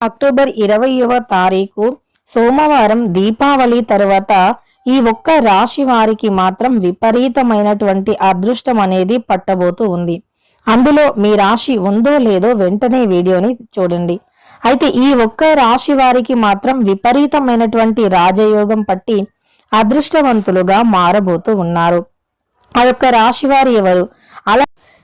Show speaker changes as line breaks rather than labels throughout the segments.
October ఇరవయవ తారీఖు సోమవారం దీపావళి తరువాత ఈ ఒక్క రాశి వారికి మాత్రం విపరీతమైనటువంటి అదృష్టం అనేది పట్టబోతూ ఉంది. అందులో మీ రాశి ఉందో లేదో వెంటనే వీడియోని చూడండి. అయితే ఈ ఒక్క రాశి వారికి మాత్రం విపరీతమైనటువంటి రాజయోగం పట్టి అదృష్టవంతులుగా మారబోతూ ఉన్నారు. ఆ యొక్క రాశి వారు ఎవరు?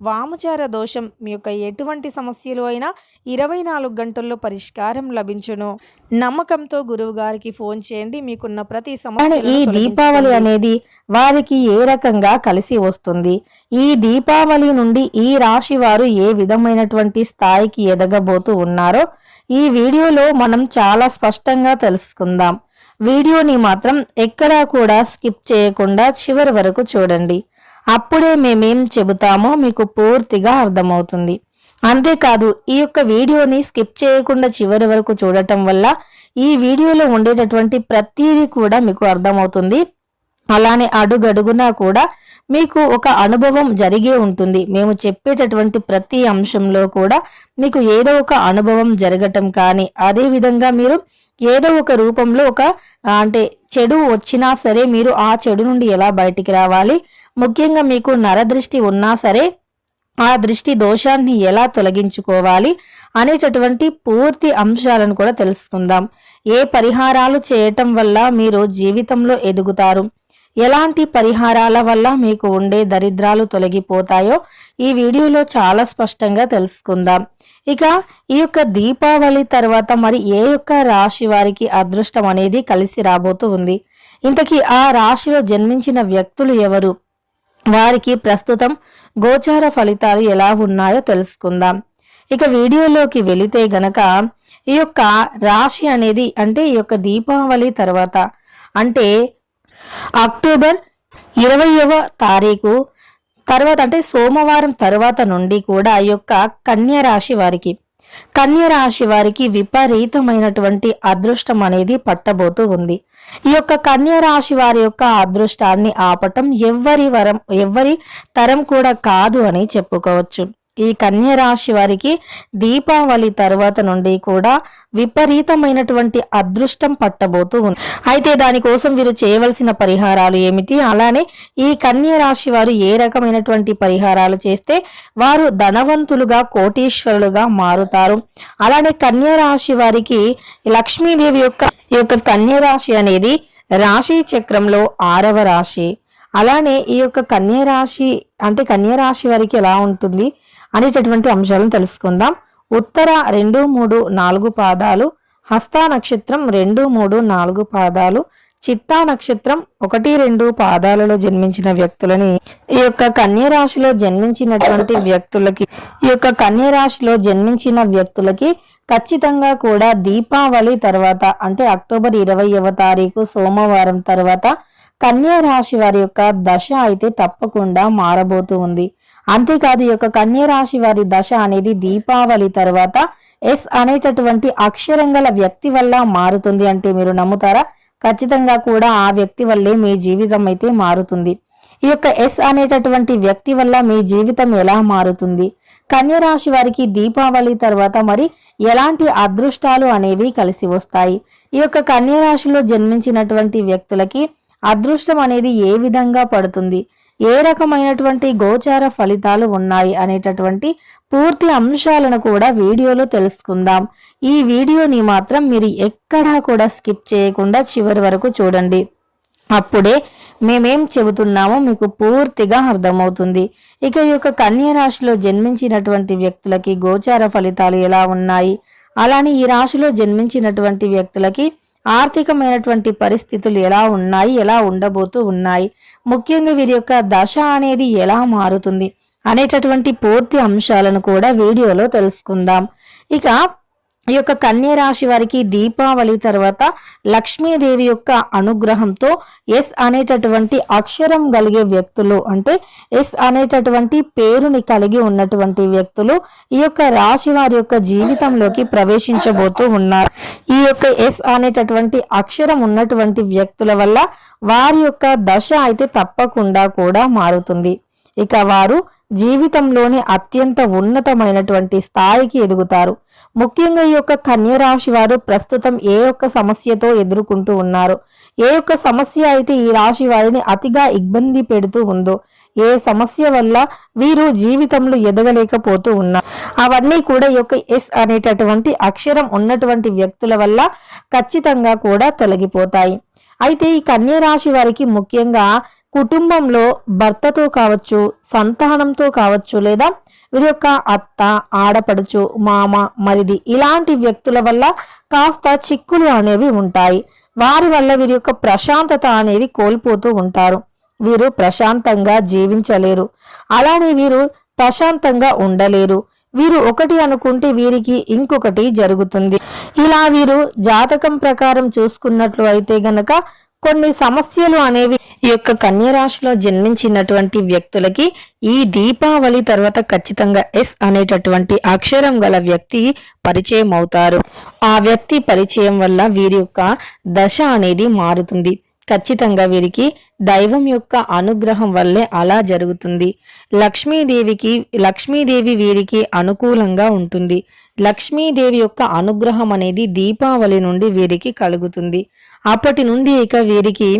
వామచార దోషం మీ యొక్క ఎటువంటి సమస్యలు అయినా ఇరవై నాలుగు గంటల్లో పరిష్కారం లభించును. నమ్మకంతో గురువు గారికి ఫోన్ చేయండి. మీకున్న ప్రతి సమస్య ఈ దీపావళి అనేది వారికి ఏ రకంగా కలిసి వస్తుంది? ఈ దీపావళి నుండి ఈ రాశి వారు ఏ విధమైనటువంటి స్థాయికి ఎదగబోతూ ఉన్నారో ఈ వీడియోలో మనం చాలా స్పష్టంగా తెలుసుకుందాం. వీడియోని మాత్రం ఎక్కడా కూడా స్కిప్ చేయకుండా చివరి వరకు చూడండి. అప్పుడే మేమేం చెబుతామో మీకు పూర్తిగా అర్థమవుతుంది. అంతేకాదు ఈ యొక్క వీడియోని స్కిప్ చేయకుండా చివరి వరకు చూడటం వల్ల ఈ వీడియోలో ఉండేటటువంటి ప్రతిదీ కూడా మీకు అర్థమవుతుంది. అలానే అడుగడుగునా కూడా మీకు ఒక అనుభవం జరిగే ఉంటుంది. మేము చెప్పేటటువంటి ప్రతి అంశంలో కూడా మీకు ఏదో ఒక అనుభవం జరగటం కానీ అదే విధంగా మీరు ఏదో ఒక రూపంలో ఒక అంటే చెడు వచ్చినా సరే మీరు ఆ చెడు నుండి ఎలా బయటికి రావాలి ముఖ్యంగా మీకు నరదృష్టి ఉన్నా సరే ఆ దృష్టి దోషాన్ని ఎలా తొలగించుకోవాలి అనేటటువంటి పూర్తి అంశాలను కూడా తెలుసుకుందాం. ఏ పరిహారాలు చేయటం వల్ల మీరు జీవితంలో ఎదుగుతారు? ఎలాంటి పరిహారాల వల్ల మీకు ఉండే దరిద్రాలు తొలగిపోతాయో ఈ వీడియోలో చాలా స్పష్టంగా తెలుసుకుందాం. ఇక ఈ యొక్క దీపావళి తర్వాత మరి ఏ యొక్క రాశి వారికి అదృష్టం అనేది కలిసి రాబోతూ ఉంది? ఇంతకీ ఆ రాశిలో జన్మించిన వ్యక్తులు ఎవరు? వారికి ప్రస్తుతం గోచార ఫలితాలు ఎలా ఉన్నాయో తెలుసుకుందాం. ఇక వీడియోలోకి వెళితే గనక ఈ యొక్క రాశి అనేది అంటే ఈ యొక్క దీపావళి తర్వాత అంటే అక్టోబర్ ఇరవయవ తారీఖు తర్వాత అంటే సోమవారం తర్వాత నుండి కూడా ఈ యొక్క కన్య రాశి వారికి కన్య రాశి వారికి విపరీతమైనటువంటి అదృష్టం అనేది పట్టబోతూ ఉంది. ఈ యొక్క కన్య రాశి వారి యొక్క అదృష్టాన్ని ఆపటం ఎవ్వరి వరం ఎవ్వరి తరం కూడా కాదు అని చెప్పుకోవచ్చు. ఈ కన్య రాశి వారికి దీపావళి తరువాత నుండి కూడా విపరీతమైనటువంటి అదృష్టం పట్టబోతూ ఉంది. అయితే దానికోసం వీరు చేయవలసిన పరిహారాలు ఏమిటి? అలానే ఈ కన్య రాశి వారు ఏ రకమైనటువంటి పరిహారాలు చేస్తే వారు ధనవంతులుగా కోటీశ్వరులుగా మారుతారు? అలానే కన్య రాశి వారికి లక్ష్మీదేవి యొక్క ఈ యొక్క కన్య రాశి అనేది రాశి చక్రంలో ఆరవ రాశి. అలానే ఈ యొక్క కన్య రాశి అంటే కన్య రాశి వారికి ఎలా ఉంటుంది? అనేటటువంటి అంశాలను తెలుసుకుందాం. ఉత్తర రెండు మూడు నాలుగు పాదాలు హస్త నక్షత్రం రెండు మూడు నాలుగు పాదాలు చిత్తా నక్షత్రం ఒకటి రెండు పాదాలలో జన్మించిన వ్యక్తులని ఈ యొక్క కన్య రాశిలో జన్మించినటువంటి వ్యక్తులకి ఈ యొక్క కన్య రాశిలో జన్మించిన వ్యక్తులకి ఖచ్చితంగా కూడా దీపావళి తర్వాత అంటే అక్టోబర్ ఇరవైవ తారీఖు సోమవారం తర్వాత కన్యా రాశి వారి యొక్క దశ అయితే తప్పకుండా మారబోతూ ఉంది. అంతేకాదు ఈ యొక్క కన్యరాశి వారి దశ అనేది దీపావళి తర్వాత ఎస్ అనేటటువంటి అక్షరంగల వ్యక్తి వల్ల మారుతుంది అంటే మీరు నమ్ముతారా? ఖచ్చితంగా కూడా ఆ వ్యక్తి వల్లే మీ జీవితం అయితే మారుతుంది. ఈ యొక్క ఎస్ అనేటటువంటి వ్యక్తి వల్ల మీ జీవితం ఎలా మారుతుంది? కన్యరాశి వారికి దీపావళి తర్వాత మరి ఎలాంటి అదృష్టాలు అనేవి కలిసి వస్తాయి? ఈ యొక్క కన్యరాశిలో జన్మించినటువంటి వ్యక్తులకి అదృష్టం అనేది ఏ విధంగా పడుతుంది? ఏ రకమైనటువంటి గోచార ఫలితాలు ఉన్నాయి అనేటటువంటి పూర్తి అంశాలను కూడా వీడియోలో తెలుసుకుందాం. ఈ వీడియోని మాత్రం మీరు ఎక్కడా కూడా స్కిప్ చేయకుండా చివరి వరకు చూడండి. అప్పుడే మేమేం చెబుతున్నామో మీకు పూర్తిగా అర్థమవుతుంది. ఇక ఈ యొక్క కన్య రాశిలో జన్మించినటువంటి వ్యక్తులకి గోచార ఫలితాలు ఎలా ఉన్నాయి? అలానే ఈ రాశిలో జన్మించినటువంటి వ్యక్తులకి ఆర్థికమైనటువంటి పరిస్థితులు ఎలా ఉన్నాయి ఎలా ఉండబోతూ ఉన్నాయి ముఖ్యంగా వీరి యొక్క దశ అనేది ఎలా మారుతుంది అనేటటువంటి పూర్తి అంశాలను కూడా వీడియోలో తెలుసుకుందాం. ఇక ఈ యొక్క కన్య రాశి వారికి దీపావళి తర్వాత లక్ష్మీదేవి యొక్క అనుగ్రహంతో ఎస్ అనేటటువంటి అక్షరం కలిగే వ్యక్తులు అంటే ఎస్ అనేటటువంటి పేరుని కలిగి ఉన్నటువంటి వ్యక్తులు ఈ యొక్క రాశి వారి యొక్క జీవితంలోకి ప్రవేశించబోతూ ఉన్నారు. ఈ యొక్క ఎస్ అనేటటువంటి అక్షరం ఉన్నటువంటి వ్యక్తుల వల్ల వారి యొక్క దశ అయితే తప్పకుండా కూడా మారుతుంది. ఇక వారు జీవితంలోని అత్యంత ఉన్నతమైనటువంటి స్థాయికి ఎదుగుతారు. ముఖ్యంగా ఈ యొక్క కన్య రాశి వారు ప్రస్తుతం ఏ ఒక్క సమస్యతో ఎదుర్కొంటూ ఉన్నారు? ఏ ఒక్క సమస్య అయితే ఈ రాశి వారిని అతిగా ఇబ్బంది పెడుతూ ఉందో ఏ సమస్య వల్ల వీరు జీవితంలో ఎదగలేకపోతూ ఉన్నారు? అవన్నీ కూడా ఈ యొక్క ఎస్ అనేటటువంటి అక్షరం ఉన్నటువంటి వ్యక్తుల వల్ల ఖచ్చితంగా కూడా తొలగిపోతాయి. అయితే ఈ కన్య రాశి వారికి ముఖ్యంగా కుటుంబంలో భర్తతో కావచ్చు సంతానంతో కావచ్చు లేదా వీరి యొక్క అత్త ఆడపడుచు మామ మరిది ఇలాంటి వ్యక్తుల వల్ల కాస్త చిక్కులు అనేవి ఉంటాయి. వారి వల్ల వీరి యొక్క ప్రశాంతత అనేది కోల్పోతూ ఉంటారు. వీరు ప్రశాంతంగా జీవించలేరు. అలానే వీరు ప్రశాంతంగా ఉండలేరు. వీరు ఒకటి అనుకుంటే వీరికి ఇంకొకటి జరుగుతుంది. ఇలా వీరు జాతకం ప్రకారం చూసుకున్నట్లు అయితే గనక కొన్ని సమస్యలు అనేవి ఈ యొక్క కన్యరాశిలో జన్మించినటువంటి వ్యక్తులకి ఈ దీపావళి తర్వాత ఖచ్చితంగా ఎస్ అనేటటువంటి అక్షరం గల వ్యక్తి పరిచయం అవుతారు. ఆ వ్యక్తి పరిచయం వల్ల వీరి యొక్క దశ అనేది మారుతుంది. ఖచ్చితంగా వీరికి దైవం యొక్క అనుగ్రహం వల్లే అలా జరుగుతుంది. లక్ష్మీదేవికి లక్ష్మీదేవి వీరికి అనుకూలంగా ఉంటుంది. లక్ష్మీదేవి యొక్క అనుగ్రహం అనేది దీపావళి నుండి వీరికి కలుగుతుంది. అప్పటి నుండి ఇక వీరికి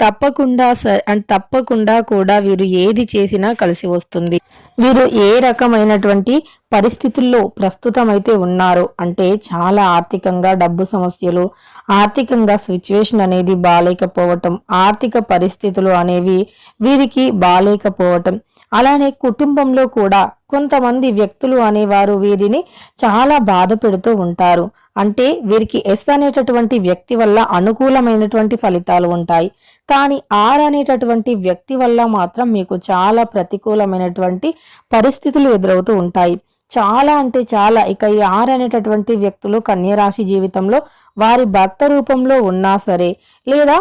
తప్పకుండా అండ్ తప్పకుండా కూడా వీరు ఏది చేసినా కలిసి వస్తుంది. వీరు ఏ రకమైనటువంటి పరిస్థితుల్లో ప్రస్తుతం అయితే ఉన్నారు అంటే చాలా ఆర్థికంగా డబ్బు సమస్యలు ఆర్థికంగా సిచ్యువేషన్ అనేది బాలేకపోవటం ఆర్థిక పరిస్థితులు అనేవి వీరికి బాలేకపోవటం. అలానే కుటుంబంలో కూడా కొంతమంది వ్యక్తులు అనేవారు వీరిని చాలా బాధ పెడుతూ ఉంటారు. అంటే వీరికి ఎస్ అనేటటువంటి వ్యక్తి వల్ల అనుకూలమైనటువంటి ఫలితాలు ఉంటాయి. కానీ ఆర్ అనేటటువంటి వ్యక్తి వల్ల మాత్రం మీకు చాలా ప్రతికూలమైనటువంటి పరిస్థితులు ఎదురవుతూ ఉంటాయి. చాలా అంటే చాలా. ఇక ఈ ఆర్ అనేటటువంటి వ్యక్తులు కన్యరాశి జీవితంలో వారి భర్త రూపంలో ఉన్నా సరే లేదా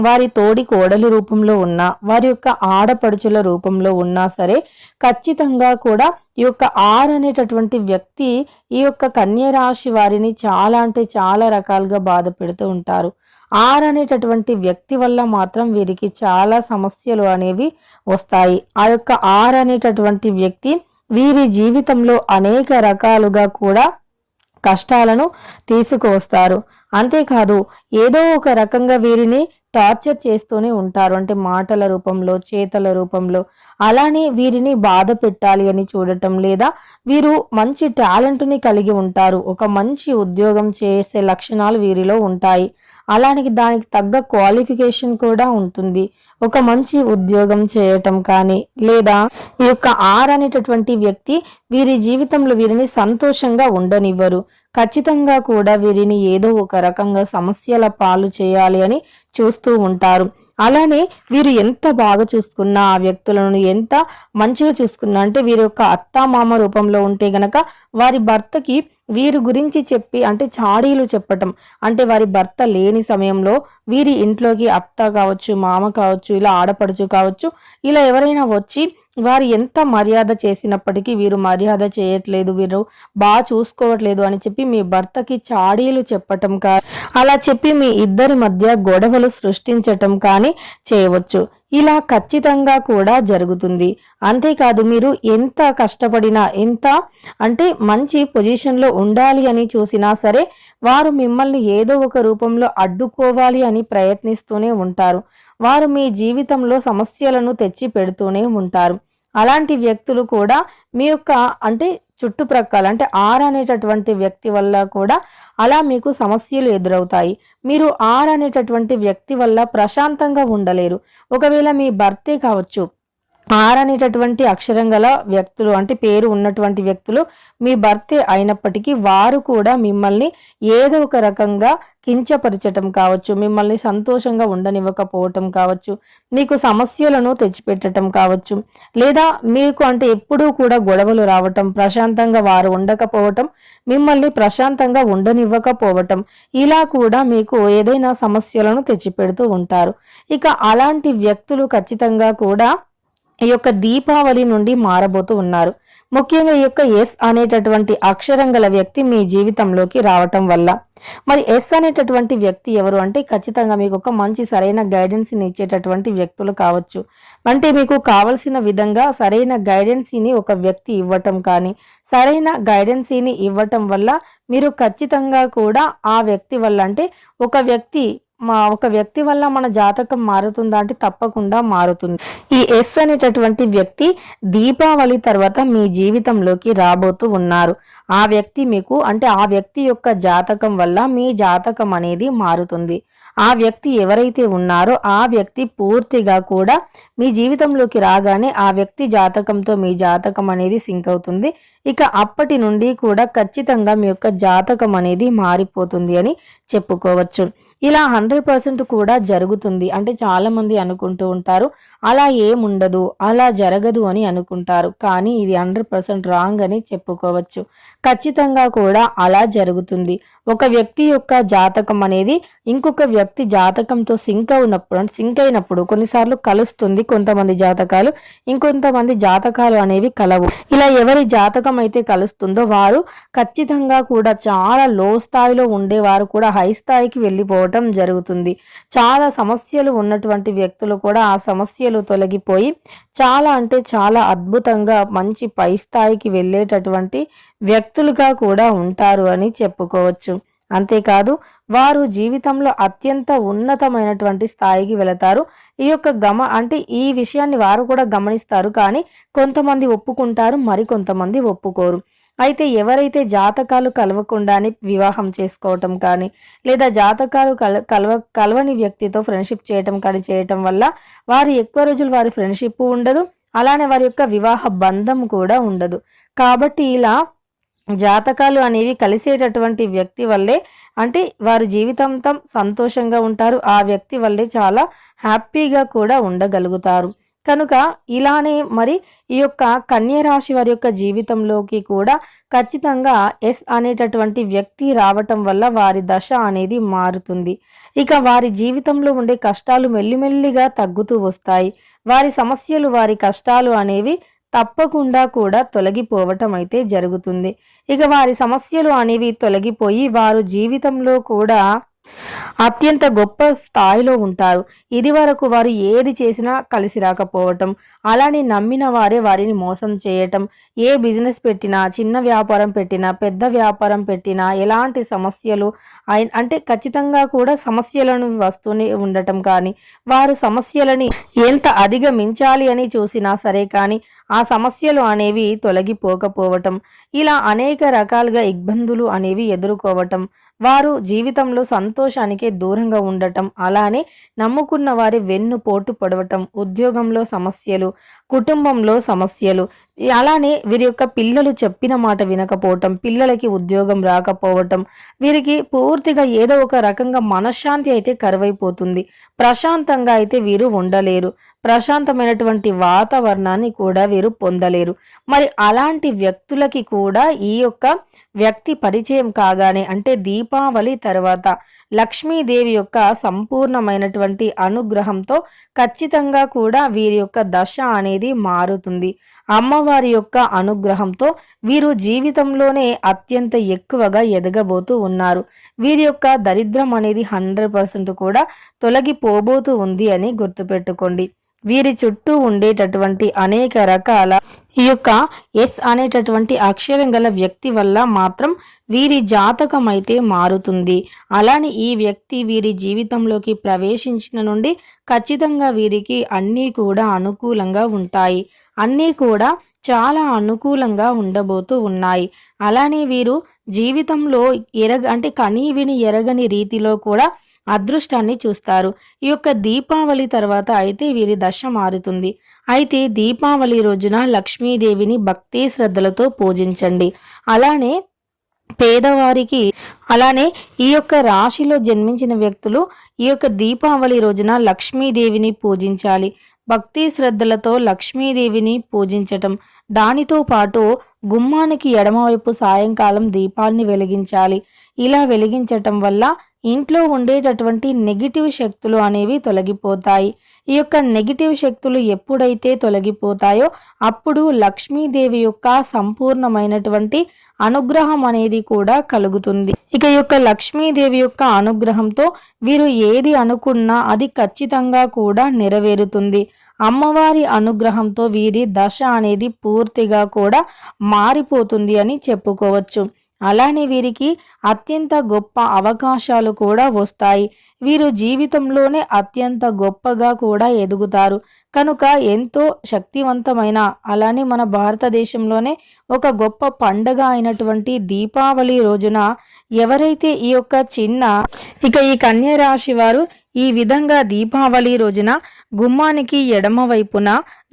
వారి తోడి కోడలి రూపంలో ఉన్నా వారి యొక్క ఆడపడుచుల రూపంలో ఉన్నా సరే ఖచ్చితంగా కూడా ఈ యొక్క ఆర్ అనేటటువంటి వ్యక్తి ఈ యొక్క కన్య రాశి వారిని చాలా అంటే చాలా రకాలుగా బాధ పెడుతూ ఉంటారు. ఆర్ అనేటటువంటి వ్యక్తి వల్ల మాత్రం వీరికి చాలా సమస్యలు అనేవి వస్తాయి. ఆ యొక్క ఆర్ అనేటటువంటి వ్యక్తి వీరి జీవితంలో అనేక రకాలుగా కూడా కష్టాలను తీసుకువస్తారు. అంతేకాదు ఏదో ఒక రకంగా వీరిని టార్చర్ చేస్తూనే ఉంటారు. అంటే మాటల రూపంలో చేతల రూపంలో అలానే వీరిని బాధ పెట్టాలి అని చూడటం లేదా వీరు మంచి టాలెంట్ని కలిగి ఉంటారు. ఒక మంచి ఉద్యోగం చేసే లక్షణాలు వీరిలో ఉంటాయి. అలానే దానికి తగ్గ క్వాలిఫికేషన్ కూడా ఉంటుంది. ఒక మంచి ఉద్యోగం చేయటం కానీ లేదా ఈ యొక్క ఆర్ అనేటటువంటి వ్యక్తి వీరి జీవితంలో వీరిని సంతోషంగా ఉండనివ్వరు. ఖచ్చితంగా కూడా వీరిని ఏదో ఒక రకంగా సమస్యల పాలు చేయాలి అని చూస్తూ ఉంటారు. అలానే వీరు ఎంత బాగా చూసుకున్నా ఆ వ్యక్తులను ఎంత మంచిగా చూసుకున్నా అంటే వీరి యొక్క అత్తామామ రూపంలో ఉంటే గనక వారి భర్తకి వీరి గురించి చెప్పి అంటే చాడీలు చెప్పటం. అంటే వారి భర్త లేని సమయంలో వీరి ఇంట్లోకి అత్త కావచ్చు మామ కావచ్చు ఇలా ఆడపడుచు కావచ్చు ఇలా ఎవరైనా వచ్చి వారు ఎంత మర్యాద చేసినప్పటికీ వీరు మర్యాద చేయట్లేదు వీరు బాగా చూసుకోవట్లేదు అని చెప్పి మీ భర్తకి చాడీలు చెప్పటం కా అలా చెప్పి మీ ఇద్దరి మధ్య గొడవలు సృష్టించటం కానీ చేయవచ్చు. ఇలా ఖచ్చితంగా కూడా జరుగుతుంది. అంతేకాదు మీరు ఎంత కష్టపడినా ఎంత అంటే మంచి పొజిషన్లో ఉండాలి అని చూసినా సరే వారు మిమ్మల్ని ఏదో ఒక రూపంలో అడ్డుకోవాలి అని ప్రయత్నిస్తూనే ఉంటారు. వారు మీ జీవితంలో సమస్యలను తెచ్చి పెడుతూనే ఉంటారు. అలాంటి వ్యక్తులు కూడా మీ యొక్క అంటే చుట్టుప్రక్కల అంటే ఆర్ అనేటటువంటి వ్యక్తి వల్ల కూడా అలా మీకు సమస్యలు ఎదురవుతాయి. మీరు ఆర్ అనేటటువంటి వ్యక్తి వల్ల ప్రశాంతంగా ఉండలేరు. ఒకవేళ మీ భర్తే కావచ్చు ఆర్ అనేటటువంటి అక్షరం గల వ్యక్తులు అంటే పేరు ఉన్నటువంటి వ్యక్తులు మీ భర్తే అయినప్పటికీ వారు కూడా మిమ్మల్ని ఏదో ఒక రకంగా కించపరచటం కావచ్చు మిమ్మల్ని సంతోషంగా ఉండనివ్వకపోవటం కావచ్చు మీకు సమస్యలను తెచ్చిపెట్టడం కావచ్చు లేదా మీకు అంటే ఎప్పుడూ కూడా గొడవలు రావటం ప్రశాంతంగా వారు ఉండకపోవటం మిమ్మల్ని ప్రశాంతంగా ఉండనివ్వకపోవటం ఇలా కూడా మీకు ఏదైనా సమస్యలను తెచ్చిపెడుతూ ఉంటారు. ఇక అలాంటి వ్యక్తులు ఖచ్చితంగా కూడా ఈ యొక్క దీపావళి నుండి మారబోతూ ఉన్నారు. ముఖ్యంగా ఈ యొక్క ఎస్ అనేటటువంటి అక్షరం గల వ్యక్తి మీ జీవితంలోకి రావటం వల్ల. మరి ఎస్ అనేటటువంటి వ్యక్తి ఎవరు అంటే ఖచ్చితంగా మీకు ఒక మంచి సరైన గైడెన్స్ని ఇచ్చేటటువంటి వ్యక్తులు కావచ్చు. అంటే మీకు కావలసిన విధంగా సరైన గైడెన్సీని ఒక వ్యక్తి ఇవ్వటం కానీ సరైన గైడెన్సీని ఇవ్వటం వల్ల మీరు ఖచ్చితంగా కూడా ఆ వ్యక్తి వల్ల అంటే ఒక వ్యక్తి మా ఒక వ్యక్తి వల్ల మన జాతకం మారుతుందా అంటే తప్పకుండా మారుతుంది. ఈ ఎస్ అనేటటువంటి వ్యక్తి దీపావళి తర్వాత మీ జీవితంలోకి రాబోతూ ఉన్నారు. ఆ వ్యక్తి మీకు అంటే ఆ వ్యక్తి యొక్క జాతకం వల్ల మీ జాతకం అనేది మారుతుంది. ఆ వ్యక్తి ఎవరైతే ఉన్నారో ఆ వ్యక్తి పూర్తిగా కూడా మీ జీవితంలోకి రాగానే ఆ వ్యక్తి జాతకంతో మీ జాతకం అనేది సింక్ అవుతుంది. ఇక అప్పటి నుండి కూడా ఖచ్చితంగా మీ యొక్క జాతకం అనేది మారిపోతుంది అని చెప్పుకోవచ్చు. ఇలా హండ్రెడ్ పర్సెంట్ కూడా జరుగుతుంది అంటే చాలా మంది అనుకుంటూ ఉంటారు. అలా ఏముండదు అలా జరగదు అని అనుకుంటారు. కానీ ఇది హండ్రెడ్ పర్సెంట్ రాంగ్ అని చెప్పుకోవచ్చు. ఖచ్చితంగా కూడా అలా జరుగుతుంది. ఒక వ్యక్తి యొక్క జాతకం అనేది ఇంకొక వ్యక్తి జాతకంతో సింక్ అయినప్పుడు సింక్ అయినప్పుడు కొన్నిసార్లు కలుస్తుంది కొంతమంది జాతకాలు ఇంకొంతమంది జాతకాలు అనేవి కలవు. ఇలా ఎవరి జాతకం అయితే కలుస్తుందో వారు ఖచ్చితంగా కూడా చాలా లో స్థాయిలో ఉండేవారు కూడా హై స్థాయికి వెళ్ళిపోవటం జరుగుతుంది. చాలా సమస్యలు ఉన్నటువంటి వ్యక్తులు కూడా ఆ సమస్యలు తొలగిపోయి చాలా అంటే చాలా అద్భుతంగా మంచి పై స్థాయికి వెళ్ళేటటువంటి వ్యక్తులుగా కూడా ఉంటారు అని చెప్పుకోవచ్చు. అంతేకాదు వారు జీవితంలో అత్యంత ఉన్నతమైనటువంటి స్థాయికి వెళతారు. ఈ యొక్క గమ అంటే ఈ విషయాన్ని వారు కూడా గమనిస్తారు కానీ కొంతమంది ఒప్పుకుంటారు మరి కొంతమంది ఒప్పుకోరు. అయితే ఎవరైతే జాతకాలు కలవకుండానే వివాహం చేసుకోవటం కానీ లేదా జాతకాలు కల కలవ కలవని వ్యక్తితో ఫ్రెండ్షిప్ చేయటం కానీ చేయటం వల్ల వారు ఎక్కువ రోజులు వారి ఫ్రెండ్షిప్ ఉండదు. అలానే వారి యొక్క వివాహ బంధం కూడా ఉండదు. కాబట్టి ఇలా జాతకాలు అనేవి కలిసేటటువంటి వ్యక్తి వల్లే అంటే వారి జీవితాంతం సంతోషంగా ఉంటారు. ఆ వ్యక్తి వల్లే చాలా హ్యాపీగా కూడా ఉండగలుగుతారు. కనుక ఇలానే మరి ఈ యొక్క కన్యరాశి వారి యొక్క జీవితంలోకి కూడా ఖచ్చితంగా ఎస్ అనేటటువంటి వ్యక్తి రావటం వల్ల వారి దశ అనేది మారుతుంది. ఇక వారి జీవితంలో ఉండే కష్టాలు మెల్లిమెల్లిగా తగ్గుతూ వస్తాయి. వారి సమస్యలు వారి కష్టాలు అనేవి తప్పకుండా కూడా తొలగిపోవటం అయితే జరుగుతుంది. ఇక వారి సమస్యలు అనేవి తొలగిపోయి వారు జీవితంలో కూడా అత్యంత గొప్ప స్థాయిలో ఉంటారు. ఇది వరకు వారు ఏది చేసినా కలిసి రాకపోవటం అలానే నమ్మిన వారే వారిని మోసం చేయటం ఏ బిజినెస్ పెట్టినా చిన్న వ్యాపారం పెట్టినా పెద్ద వ్యాపారం పెట్టినా ఎలాంటి సమస్యలు అంటే ఖచ్చితంగా కూడా సమస్యలను వస్తూనే ఉండటం కానీ వారు సమస్యలని ఎంత అధిగమించాలి అని చూసినా సరే కానీ ఆ సమస్యలు అనేవి తొలగిపోకపోవటం ఇలా అనేక రకాలుగా ఇబ్బందులు అనేవి ఎదుర్కోవటం వారు జీవితంలో సంతోషానికే దూరంగా ఉండటం అలానే నమ్ముకున్న వారి వెన్ను పోటు పడవటం ఉద్యోగంలో సమస్యలు కుటుంబంలో సమస్యలు. అలానే వీరి యొక్క పిల్లలు చెప్పిన మాట వినకపోవటం పిల్లలకి ఉద్యోగం రాకపోవటం వీరికి పూర్తిగా ఏదో ఒక రకంగా మనశ్శాంతి అయితే కరువైపోతుంది. ప్రశాంతంగా అయితే వీరు ఉండలేరు. ప్రశాంతమైనటువంటి వాతావరణాన్ని కూడా వీరు పొందలేరు. మరి అలాంటి వ్యక్తులకి కూడా ఈ యొక్క వ్యక్తి పరిచయం కాగానే అంటే దీపావళి తర్వాత లక్ష్మీదేవి యొక్క సంపూర్ణమైనటువంటి అనుగ్రహంతో ఖచ్చితంగా కూడా వీరి యొక్క దశ అనేది మారుతుంది. అమ్మవారి యొక్క అనుగ్రహంతో వీరు జీవితంలోనే అత్యంత ఎక్కువగా ఎదగబోతూ ఉన్నారు. వీరి యొక్క దరిద్రం అనేది హండ్రెడ్ పర్సెంట్ కూడా తొలగిపోబోతూ ఉంది అని గుర్తుపెట్టుకోండి. వీరి చుట్టూ ఉండేటటువంటి అనేక రకాల ఈ యొక్క ఎస్ అనేటటువంటి అక్షరం గల వ్యక్తి వల్ల మాత్రం వీరి జాతకం అయితే మారుతుంది. అలానే ఈ వ్యక్తి వీరి జీవితంలోకి ప్రవేశించిన నుండి ఖచ్చితంగా వీరికి అన్నీ కూడా అనుకూలంగా ఉంటాయి. అన్నీ కూడా చాలా అనుకూలంగా ఉండబోతూ ఉన్నాయి. అలానే వీరు జీవితంలో ఎరగ అంటే కనీ విని ఎరగని రీతిలో కూడా అదృష్టాన్ని చూస్తారు. ఈ యొక్క దీపావళి తర్వాత అయితే వీరి దశ మారుతుంది. అయితే దీపావళి రోజున లక్ష్మీదేవిని భక్తి శ్రద్ధలతో పూజించండి. అలానే పేదవారికి అలానే ఈ యొక్క రాశిలో జన్మించిన వ్యక్తులు ఈ యొక్క దీపావళి రోజున లక్ష్మీదేవిని పూజించాలి. భక్తి శ్రద్ధలతో లక్ష్మీదేవిని పూజించటం దానితో పాటు గుమ్మానికి ఎడమవైపు సాయంకాలం దీపాల్ని వెలిగించాలి. ఇలా వెలిగించటం వల్ల ఇంట్లో ఉండేటటువంటి నెగిటివ్ శక్తులు అనేవి తొలగిపోతాయి. ఈ యొక్క నెగిటివ్ శక్తులు ఎప్పుడైతే తొలగిపోతాయో అప్పుడు లక్ష్మీదేవి యొక్క సంపూర్ణమైనటువంటి అనుగ్రహం అనేది కూడా కలుగుతుంది. ఇక యొక్క లక్ష్మీదేవి యొక్క అనుగ్రహంతో వీరు ఏది అనుకున్నా అది ఖచ్చితంగా కూడా నెరవేరుతుంది. అమ్మవారి అనుగ్రహంతో వీరి దశ అనేది పూర్తిగా కూడా మారిపోతుంది అని చెప్పుకోవచ్చు. అలానే వీరికి అత్యంత గొప్ప అవకాశాలు కూడా వస్తాయి. వీరు జీవితంలోనే అత్యంత గొప్పగా కూడా ఎదుగుతారు. కనుక ఎంతో శక్తివంతమైన అలానే మన భారతదేశంలోనే ఒక గొప్ప పండగ అయినటువంటి దీపావళి రోజున ఎవరైతే ఈ యొక్క చిన్న ఇక ఈ కన్య రాశి వారు ఈ విధంగా దీపావళి రోజున గుమ్మానికి ఎడమ వైపున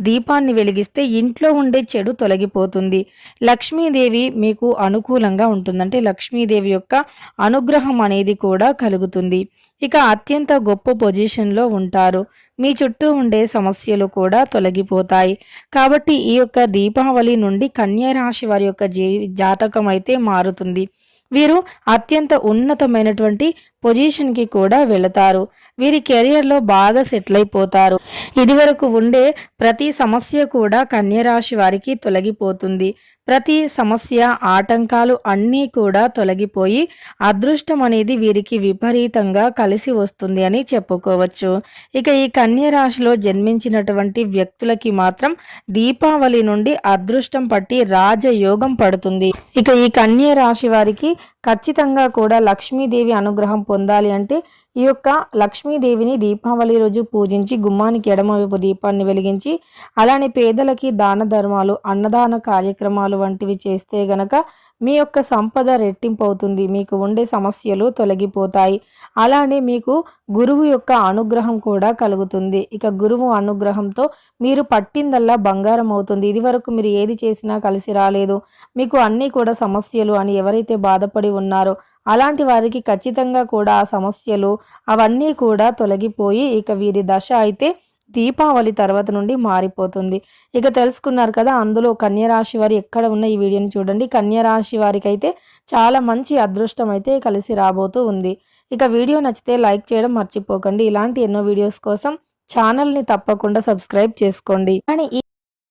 దీపాన్ని వెలిగిస్తే ఇంట్లో ఉండే చెడు తొలగిపోతుంది. లక్ష్మీదేవి మీకు అనుకూలంగా ఉంటుందంటే లక్ష్మీదేవి యొక్క అనుగ్రహం అనేది కూడా కలుగుతుంది. ఇక అత్యంత గొప్ప పొజిషన్లో ఉంటారు. మీ చుట్టూ ఉండే సమస్యలు కూడా తొలగిపోతాయి. కాబట్టి ఈ యొక్క దీపావళి నుండి కన్యా రాశి వారి యొక్క జీ జాతకం అయితే మారుతుంది. వీరు అత్యంత ఉన్నతమైనటువంటి పొజిషన్కి కూడా వెళతారు. వీరి కెరియర్లో బాగా సెటిల్ అయిపోతారు ఇదివరకు ఉండే ప్రతి సమస్య కూడా కన్యరాశి వారికి తొలగిపోతుంది. ప్రతి సమస్య ఆటంకాలు అన్నీ కూడా తొలగిపోయి అదృష్టం అనేది వీరికి విపరీతంగా కలిసి వస్తుంది అని చెప్పుకోవచ్చు. ఇక ఈ కన్య రాశిలో జన్మించినటువంటి వ్యక్తులకి మాత్రం దీపావళి నుండి అదృష్టం పట్టి రాజయోగం పడుతుంది. ఇక ఈ కన్య రాశి వారికి ఖచ్చితంగా కూడా లక్ష్మీదేవి అనుగ్రహం పొందాలి అంటే ఈ యొక్క లక్ష్మీదేవిని దీపావళి రోజు పూజించి గుమ్మానికి ఎడమవైపు దీపాన్ని వెలిగించి అలానే పేదలకి దాన ధర్మాలు అన్నదాన కార్యక్రమాలు వంటివి చేస్తే గనక మీ యొక్క సంపద రెట్టింపు అవుతుంది మీకు ఉండే సమస్యలు తొలగిపోతాయి. అలానే మీకు గురువు యొక్క అనుగ్రహం కూడా కలుగుతుంది. ఇక గురువు అనుగ్రహంతో మీరు పట్టిందల్లా బంగారం అవుతుంది. ఇదివరకు మీరు ఏది చేసినా కలిసి రాలేదు. మీకు అన్నీ కూడా సమస్యలు అని ఎవరైతే బాధపడి ఉన్నారో అలాంటి వారికి ఖచ్చితంగా కూడా ఆ సమస్యలు అవన్నీ కూడా తొలగిపోయి ఇక వీరి దశ అయితే దీపావళి తర్వాత నుండి మారిపోతుంది. ఇక తెలుసుకున్నారు కదా అందులో కన్యరాశి వారి ఎక్కడ ఉన్న ఈ వీడియోని చూడండి. కన్యరాశి వారికి అయితే చాలా మంచి అదృష్టం అయితే కలిసి రాబోతూ ఉంది. ఇక వీడియో నచ్చితే లైక్ చేయడం మర్చిపోకండి. ఇలాంటి ఎన్నో వీడియోస్ కోసం ఛానల్ని తప్పకుండా సబ్స్క్రైబ్ చేసుకోండి. కానీ